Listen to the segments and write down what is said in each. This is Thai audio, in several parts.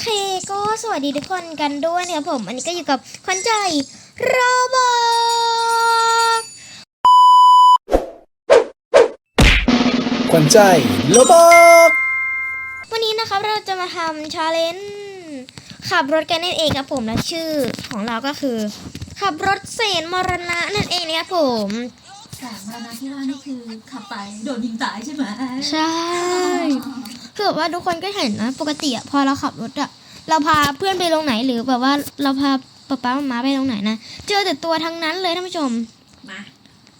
เคก็สวัสดีทุกคนกันด้วยนะครับผม อันนี้ก็อยู่กับขวัญใจโรบอทขวัญใจโลบอกวันนี้นะครับเราจะมาทำชาเลนจ์ขับรถกันนั่นเองครับผมและชื่อของเราก็คือ ขับรถเสนมรณะนั่นเองนะครับผมแสงมรณะที่ว่านี่คือขับไปโดนยิงตายใช่ไหมใช่ คือแบบว่าทุกคนก็เห็นนะปกติอะพอเราขับรถอะเราพาเพื่อนไปลงไหนหรือแบบว่าเราพาป๊าป๊ามามาไปลงไหนนะเจอแต่ตัวทั้งนั้นเลยท่านผู้ชม มา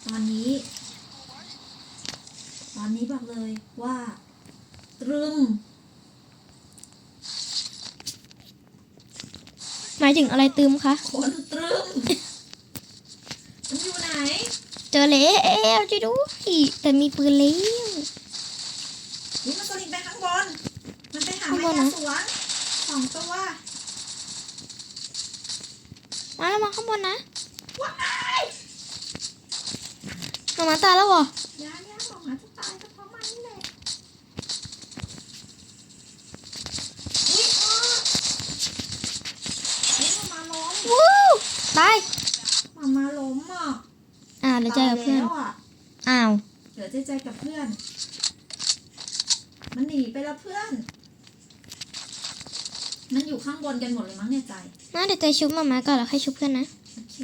ตอนนี้ ตอนนี้บอกเลยว่าตรึมหมายถึงอะไรตืมคะคนตรึมมันอยู่ไหน เจอแล้วจะดูสิแต่มีปืนเลี้ยว นี่มันสลิงไปข้างบน มันไปหา ข้างบ แม่นนะสวนสองตัวมาแล้วมาข้างบนนะว้ายมามาตายแล้วเหรอยาย่าบอกหาจะตายก็เพราะมันนี่แหละอุ้ยอ้อนี่มันมาล้มวู้ตายมามาล้มอะอ่าเดี๋ยวเจอกับเพื่อนตายแล้วอะอ้าวเหลือใจใจกับเพื่อน มันหนีไปแล้วเพื่อน มันอยู่ข้างบนกันหมดเลยมั้งเนี่ยใจมาเดี๋ยวใจชุบมามาก่อนแล้วค่อยชุบเพื่อนนะ โอเค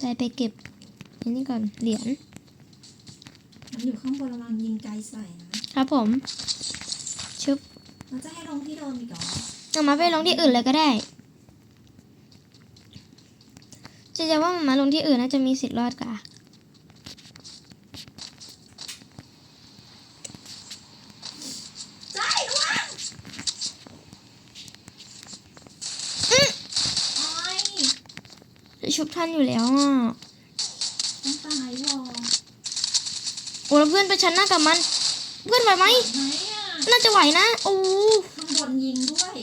ใจไปเก็บอันนี้ก่อน เหรียญ มันอยู่ข้างบนระวังยิงไกลใส่นะ ครับผม ชุบเราจะให้ลงที่เดิมอีกเหรอเอามาไปลงที่อื่นเลยก็ได้จะจะว่ามามาลงที่อื่นน่าจะมีสิทธิ์รอดกว่า ใจระวังโอ้ย ชุบท่านอยู่แล้วอะต้องตายหรอโอ้แล้วเพื่อนไปชันหน้ากับมัน เพื่อนไหวไหมไหมอะน่าจะไหวนะโอ้ข้างบนยิงด้วย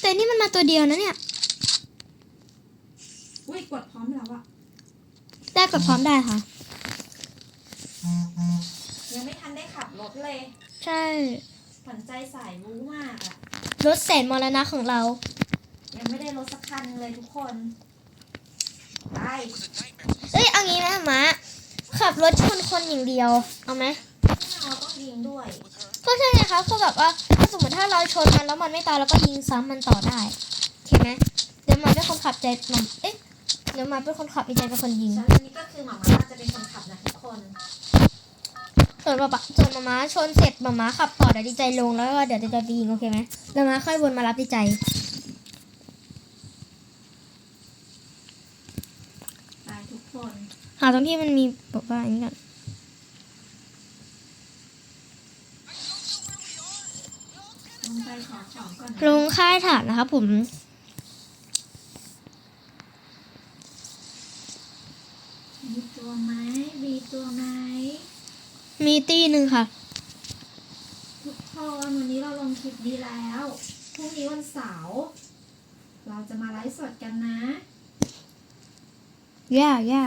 แต่นี่มันมาตัวเดียวนะเนี่ยอุ้ยกดพร้อมแล้วอะได้กดพร้อมได้ค่ะ ยังไม่ทันได้ขับรถเลยใช่ผันใจสายรู้มากอะรถแสนมรณะของเรา ยังไม่ได้รถสักคันเลยทุกคน ไปเอ้ยเอางี้ไหมหมาขับรถชนคนอย่างเดียว เอาไหมเราต้องยิงด้วยก็ใช่ไงคะคือแบบว่าถ้าสมมติถ้าเราชนมันแล้วมันไม่ตายเราก็ยิงซ้ำมันต่อได้โอเคไหมเดี๋ยวหมาเป็นคนขับใจหมาเอ๊ะเดี๋ยวหมาเป็นคนขับอีใจเป็นคนยิงฉะนั้นนี่ก็คือหมาม่าจะเป็นคนขับนะทุกคนส่วนป๊าป๊าส่วนหมาม้าชนเสร็จหมาม้าขับต่อเดี๋ยวดีใจลงแล้วก็เดี๋ยวดีใจไปยิงโอเคไหมแล้วหมาค่อยวนมารับดีใจ ไปทุกคน หา ตรงที่มันมีแบบว่าอย่างนี้ก่อนลงไปขอของก่อนนะลงค่ายฐานนะครับผมมีตัวไหมมีตัวไหมมีตีหนึ่งค่ะ ทุกคนวันนี้เราลงคลิปดีแล้ว พรุ่งนี้วันเสาร์เราจะมาไลฟ์สดกันนะย่าย่า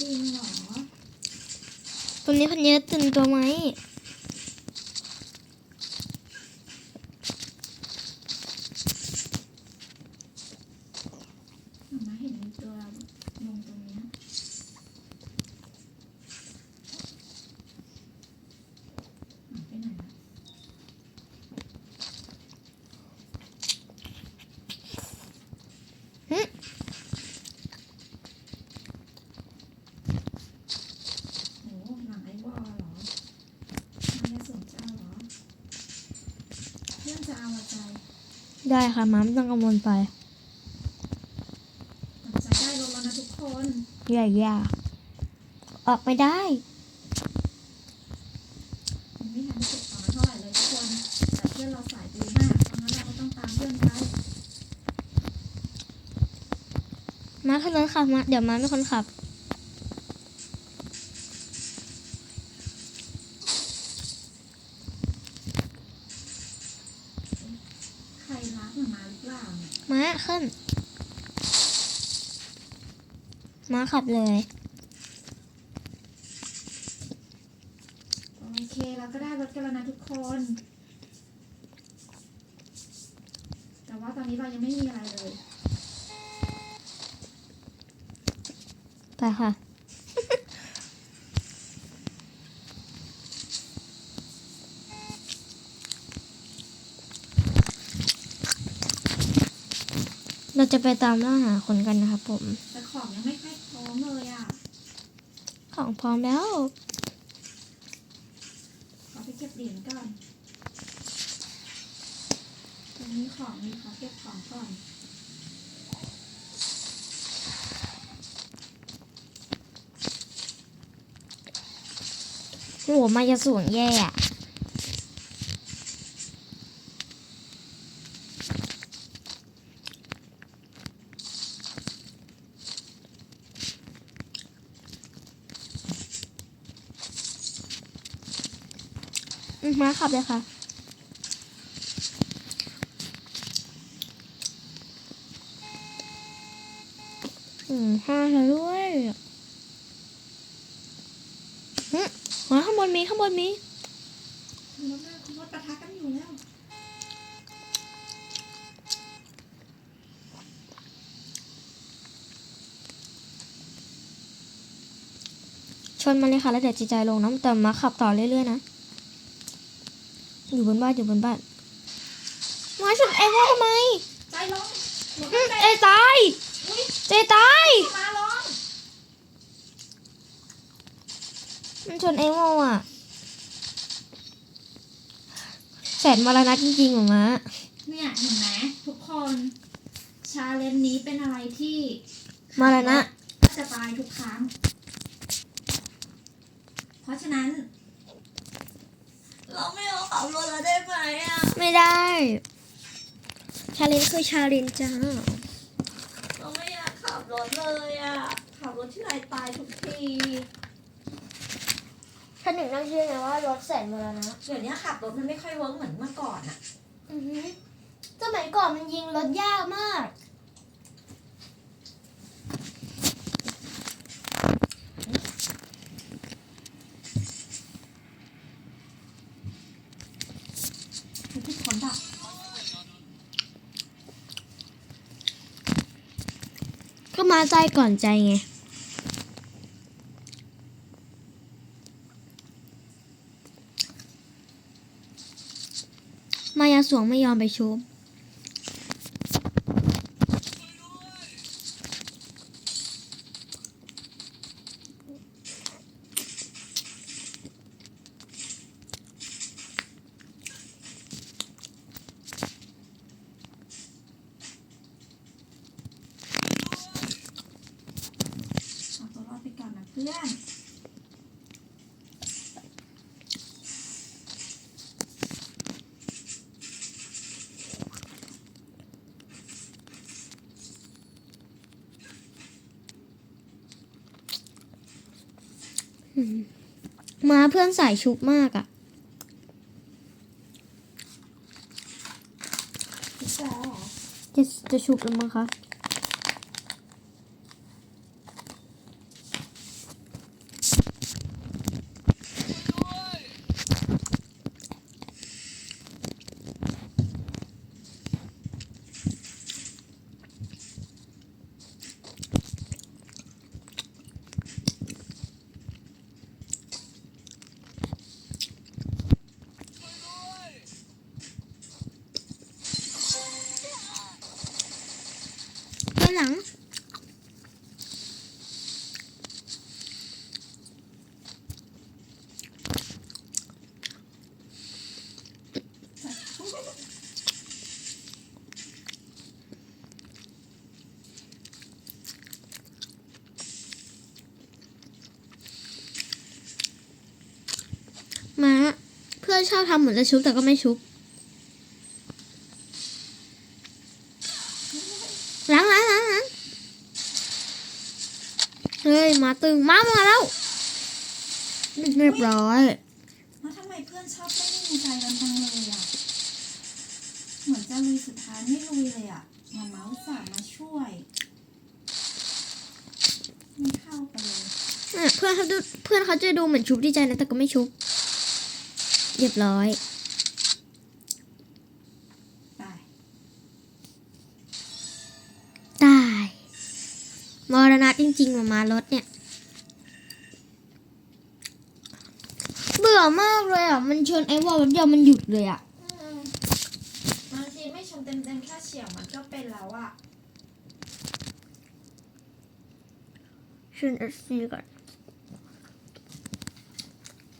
จริงเหรอ ตรงนี้พันเยอะตื่นตัวไหม หมาม่าเห็นมีตัวลงตรงเนี้ยหายไปไหนละ หึ โหหลังไอ้วอลเหรอไม่ได้สนจะเอาเหรอ เพื่อนจะเอาอะไรใจได้ค่ะม้าไม่ต้องกังวลไปสนใจได้ลงแล้วนะทุกคนย่าย่าออกไปได้ยังไม่ทันได้เก็บของเท่าไหร่เลยทุกคนแต่เพื่อนเราสายดีมากเพราะงั้นเราก็ต้องตามเพื่อนไปม้าขึ้นรถขับมาเดี๋ยวม้าเป็นคนขับ ขับเลยเคเราก็ได้รถกันแล้วนะทุกคน แต่ว่าตอนนี้เรายังไม่มีอะไรเลย ไปค่ะ เราจะไปตามล่าหาคนกันนะครับผม แต่ของยังไม่ค่อยพร้อมเลยอะ ของพร้อมแล้วขอไปเก็บเหรียญก่อนตรงนี้ของมีขอเก็บของก่อนโหมายาสูงแย่อะ ขับเลยค่ะ อืมห้าแล้วด้วยหึมาข้างบนมีข้างบนมีคุณรถมาคุณรถปะทะกันอยู่แล้วชนมาเลยค่ะ แล้วเดี๋ยวจีใจลงน้ำแต่มาขับต่อเรื่อยๆนะ อยู่บนบ้านอยู่บนบ้านมาชนเอว่าทำไมใจร้องหนูอืก็มเตะเอตายอุ๊ยเจตายมาร้องมันชนเอโมอะแสนมาแล้วนะจริงๆหรอมะเนี่ยเห็นไหมทุกคนชาเลนจ์นี้เป็นอะไรที่มาแล้วนะก็จะตายทุกครั้ง เพราะฉะนั้น เราไม่เอาขับรถแล้วได้ไหมอะ ไม่ได้ ชาเลนจ์คือชาเลนจ์จ้า เราไม่อยากขับรถเลยอะ ขับรถที่ไรตายทุกทีท่านหนึ่งนั่งเชื่อไงว่ารถแสนมาแล้วนะเดี๋ยวนี้ขับรถมันไม่ค่อยเวิร์กเหมือนเมื่อก่อนอะ อือฮึสมัยก่อนมันยิงรถยากมากทุกคนแบบ ก็ มาใจก่อนใจไง มายาสวงไม่ยอมไปชุบ เอาตัวรอดไปก่อนนะเพื่อน มาเพื่อนสายชุบมากอะ่ะพี่แจ๊เหรอจะจะชุบแล้วมั้งคะ มาเพื่อนชอบทำเหมือนจะชุบแต่ก็ไม่ชุบล้างล้างล้างล้างเฮ้ยมาตึงมามาแล้วเรียบร้อยแล้วทำไมเพื่อนชอบไม่มีใจกันจังเลยอะ เหมือนจะลุยสุดท้ายไม่ลุยเลยอะมาเมาส์สั่งมาช่วยไม่เข้าไปเลยเนี่ยเพื่อนเขาดูเพื่อนเขาจะดูเหมือนชุบดีใจนะแต่ก็ไม่ชุบ เรียบร้อยไปตายมรณะจริงๆมามารถเนี่ย เบื่อมากเลยอะ มันชนไอ้วอลแป๊บเดียวมันหยุดเลยอะ บางทีไม่ชนเต็มๆแค่เฉียวมันก็เป็นแล้วอะชนเอฟซีก่อน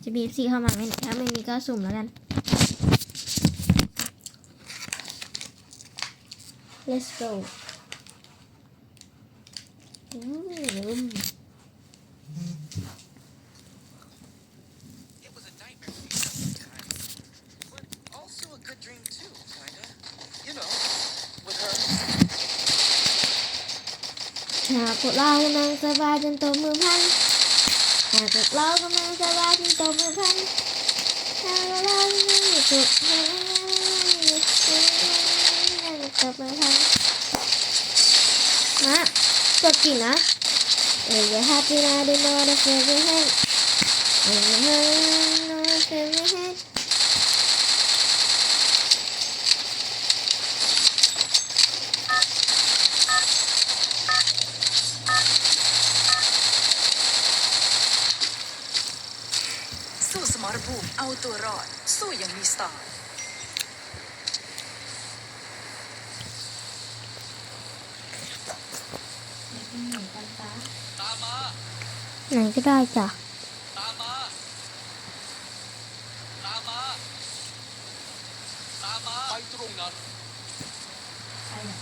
จะมีเอฟซีเข้ามาไหมเนี่ยถ้าไม่มีก็สุ่มแล้วกัน let's go อืม It was a nightmare for me sometimes, but also a good dream too, kinda. You know, with her. หากพวกเรากำลังสบายจนตบมือพัน หากเรากำลังจะว่าที่ตบมือพันหากเรากำลังมีสุขหากพวกเรามีสุขตบมือพันมาจบกี่นะ If you're happy now, do not feel your head. If you're happy, not feel your head. สู้สมรภูมิ เอาตัวรอด สู้อยังมีสไตล์เป็นหนูกันตาตามมาไหนก็ได้จ้ะตามมาตามมาตามมาไปตรงนั้นไปไหน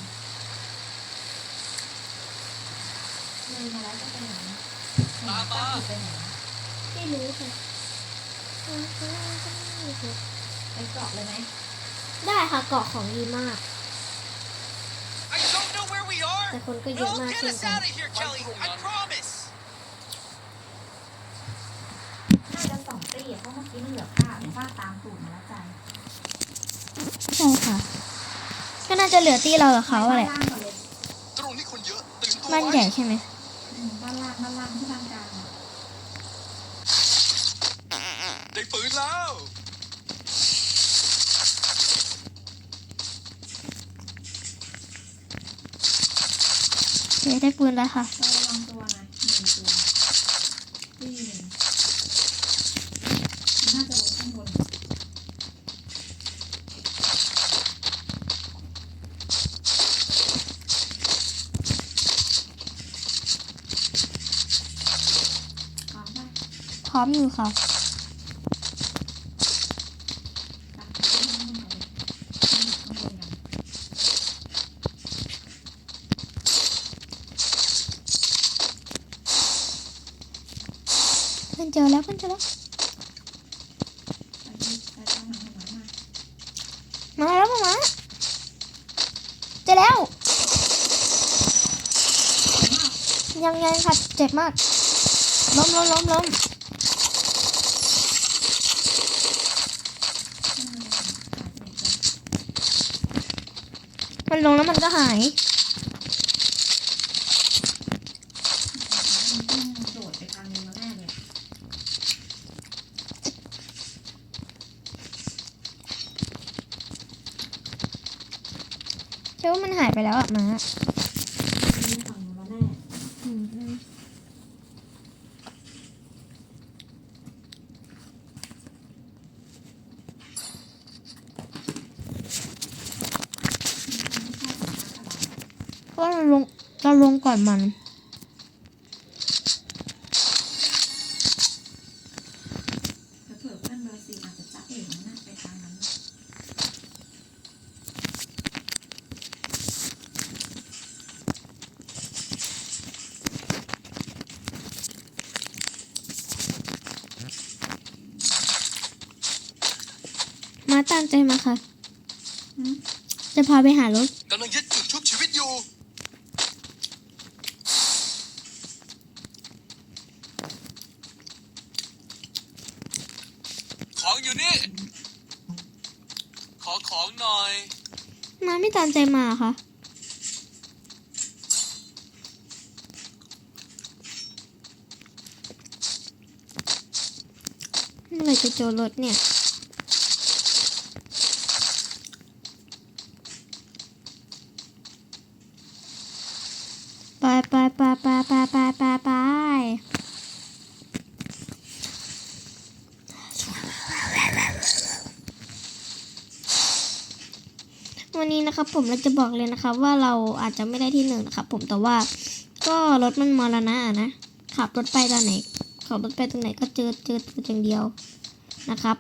เลยมาแล้วจะไปไหนตามมาไปไหนไม่รู้ค่ะ ไปเกาะเลยไหมได้ค่ะเกาะของดีมาก I don't know where we are แต่คนก็เย but อะ I'll มาก get เช่น us กัน out of here Kelly I promise น่าจะสองตีอะเพราะเมื่อกี้มันเหลือผ้าเดี๋ยวผ้าตามตูดมาแล้วใจใช่ค่ะ ก็น่าจะเหลือตีเรากับเขาแหละบ้านล่างก่อนเลยตรงนี้คนเยอะตื่นตัวบ้านใหญ่ใช่ไหม ได้ปืนแล้วค่ะเราระวังตัวนะหนึ่งตัวตีหนึ่งมันน่าจะลงข้างบนพร้อมป่ะพร้อมอยู่ค่ะ ตามไปข้างบนก่อนเลยข้างบนกัน เพื่ อนเจอแล้วเพื่อนเจอแล้วมามาแล้วมามาเจอแล้ว ยังยังค่ะเจ็บมาก ล้มล้มล้มล้มมันลงแล้วมันก็หาย มันต้องโดดไปทางนึงแล้วแน่เลย เชื่อว่ามันหายไปแล้วอะมาฝั่งนู้นแล้วแน่เพราะเราลงเราลงก่อนมัน เผื่อเพื่อนเบอร์สี่อาจจะจับเองนะไปทางนั้น มา ตามใจมาค่ะอืมจะพาไปหารถกำลังยึดจุดชุบชีวิตอยู่ ของอยู่นี่ ขอของหน่อย มาไม่ตามใจมาค่ะเมื่อไหรจะเจอรถเนี่ย ไปไปไปไปไปไปไปวันนี้นะครับผมเราจะบอกเลยนะครับ ว่าเราอาจจะไม่ได้ที่หนึ่งนะครับผมแต่ว่าก็รถมันมรณะนะขับรถไปตอนไหนขับรถไปตรงไหนก็เจอเจอตัวอย่างเดียวนะครับ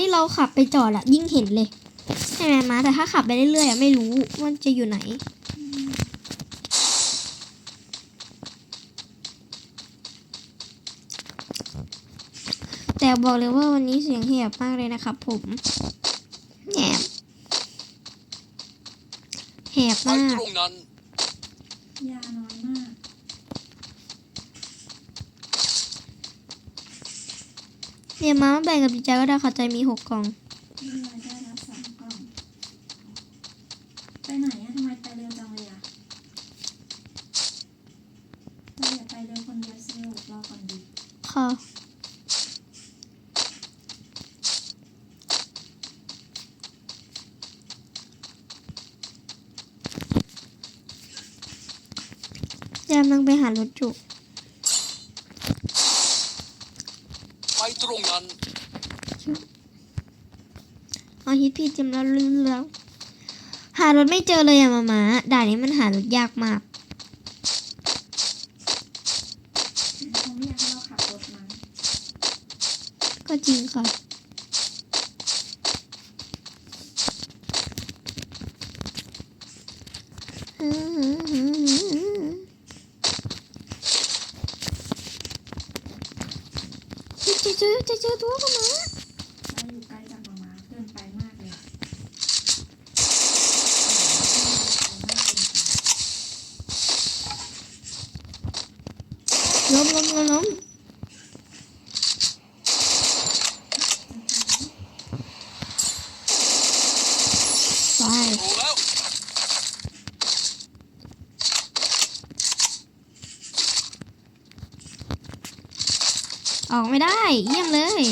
ที่เราขับไปจอดอะยิ่งเห็นเลยใช่ไหมมาแต่ถ้าขับไปเรื่อยๆอะไม่รู้ว่าจะอยู่ไหนแต่บอกเลยว่าวันนี้เสียงแหบมากเลยนะครับผมแหบแหบไปมาก ตรงนั้นยาน้อยมากเนี่ยมาแบ่งกับดีใจก็ได้ค่ะใจมีหกกล่องนี่เลยได้แล้วสามกล่องไปไหนอะทำไมไปเร็วจังเลยอะเราอย่าไปเร็วคนเดียวสิลูกรอก่อนดิค่ะแจมนังไปหารถจุก ไป ตรงนั้นเอาฮิตพี่จำแล้วลืมแล้ว หารถไม่เจอเลยอะมามาด่านนี้มันหารถยากมาก ล้มล้มล้มล้มไปรู้แล้วออกไม่ได้ เยี่ยมเลย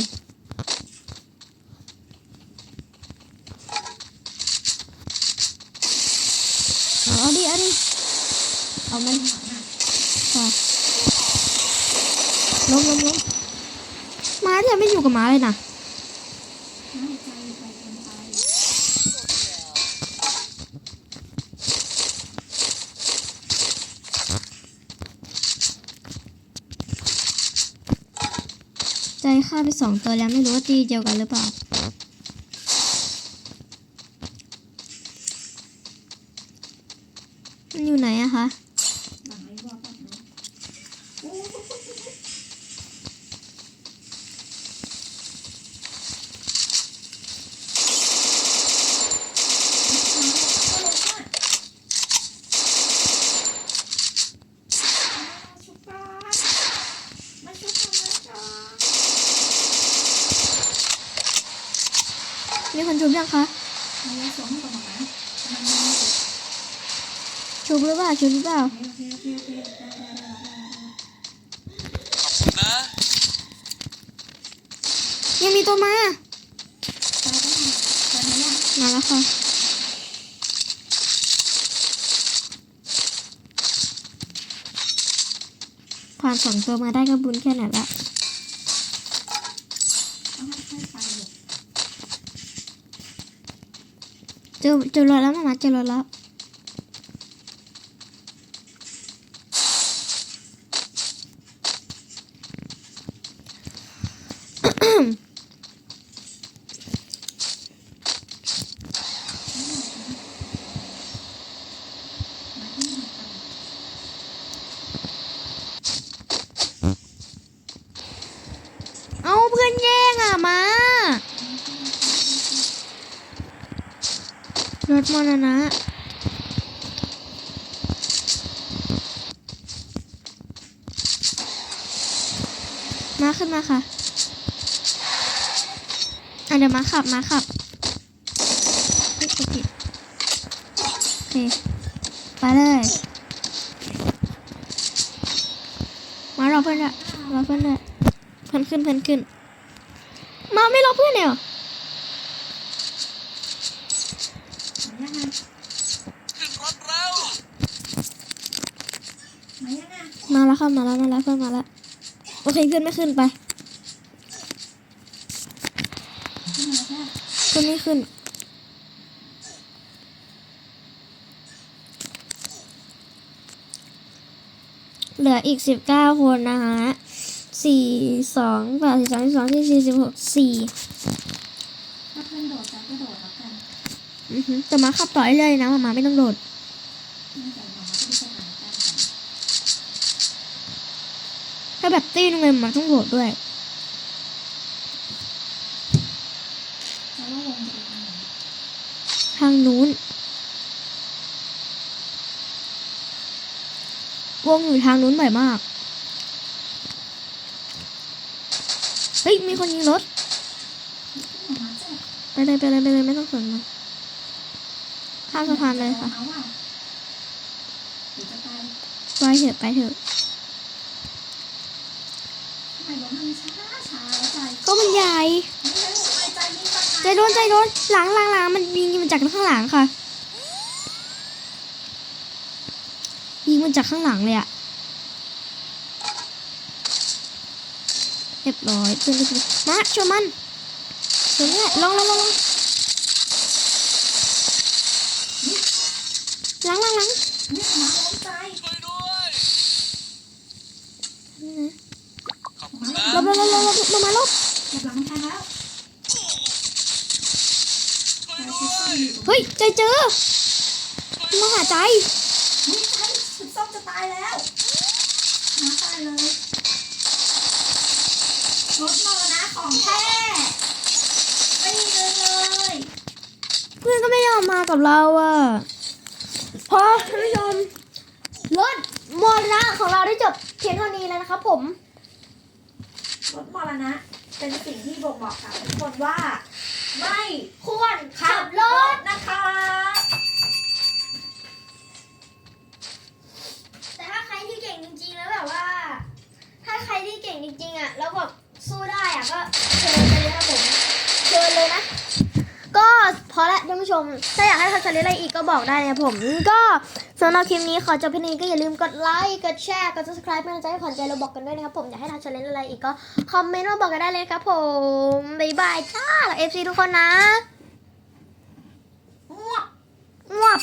เอาดิเอาดิเอามันค่ะล้มล้มล้มม้าเนี่ยไม่อยู่กับม้าเลยนะน่าใจไปเกินไปใจฆ่าไปสองตัวแล้วไม่รู้ว่าตีเดียวกันหรือเปล่า มันอยู่ไหนอะคะ หลังไอ้บอกแบบนี้โอ้ยชุบก่อนมาชุบก่อนมาก่อน มีคนชุบยังคะ มาเลยส่งให้กับหมาม้ามันมันมันชุบหรือเปล่าชุบหรือเปล่าโอเคโอเคโอเคได้ได้ได้ได้ได้ขอบคุณนะยังมีตัวมาไปได้ไปไหนยังมาแล้วค่ะผ่านสองตัวมาได้ก็บุญแค่ไหนละ ต้องค่อยๆไปเลย เจอเจอรถแล้วมามาเจอรถแล้ว มาที่หาไป เอาเพื่อนแย่งอะมา รถมรณะมาขึ้นมาค่ะอะเดี๋ยวมาขับมาขับโอเคโอเคไปเลย มารอเพื่อนด้วยรอเพื่อนด้วยเพื่อนขึ้นเพื่อนขึ้น มาไม่รอเพื่อนเลยเหรอ ยังไงขึ้นรถแล้วมายังไงยมาแล้วค่ะมาแล้วมาแล้วเพื่อนมาแล้วโอเคเพื่อนไม่ขึ้นไปขึ้นมาแล้วเพื่อนไม่ขึ้นเหลืออีกสิบเก้าคนนะคะสี่สองแปดสิบสองสิบสองที่สี่สิบหกสี่ถ้าเพื่อนโดดจะก็โดดแล้วกัน อือหือแต่มาขับต่อเรื่อยๆนะมามาไม่ต้องโดด น่าจะมาก็ดูสถานการณ์ก่อน ถ้า แบบตีนึงเลยมาต้องโดดด้วยทางนู้น วงอยู่ทางนู้นบ่อยมาก เฮ้ย มีคนยิงรถ ไปเลยไปเลยไปเลยไม่ต้องสนมันข้ามสะพานเลยค่ะ ไปเถอะไปเถอะ ทำไมรถมันช้าช้าแล้วใจ ก็มันให ญ่ไม่ใช่หัวใจนี่ปะใจโดนใจโดนหลังหลังหลังมันยิงมันจากข้างหลังค่ะ ยิงมันจากข้างหลังเลยอะเรียบร้อยเพื่อนก็คือมาชนมันชนเนี่ยลองลองลองลองหลังหลังหลังนี่มาล้มใจช่วยด้วยนี่นะขอบคุณนะลบลบลบลบลบลบมาลบ ใจเจอมาหาใจนี่ใจชิดส้มจะตายแล้วมาตายเลยรถมรณะของแท้ไม่เลยเลย เพื่อนก็ไม่ยอมมากับเราอะพอท่านผู้ชมรถมรณะของเราได้จบเพียงเท่านี้แล้วนะครับผมรถมรณะเป็นสิ่งที่บ่งบอกกับทุกคนว่า ไม่ควรขับรถนะคะ แต่ถ้าใครที่เก่งจริงๆแล้วแบบว่า ถ้าใครที่เก่งจริงๆอะแล้วแบบสู้ได้อะก็เชิญไปเลยครับผมเชิญเลยนะ ก็พอละท่านผู้ชม ถ้าอยากให้ทำชาเลนจ์อะไรอีกก็บอกได้นะผม ก็สำหรับคลิปนี้ขอจบเพียงนี้ก็อย่าลืมกดไลค์กดแชร์กด subscribe เป็นกำลังใจให้ขวัญใจเราบอกกันด้วยนะครับผมอยากให้ทำชาเลนจ์อะไรอีกก็คอมเมนต์มาบอกกันได้เลยครับผมบ๊ายบายจ้าเอฟซีทุกคนนะอ้วกงวบ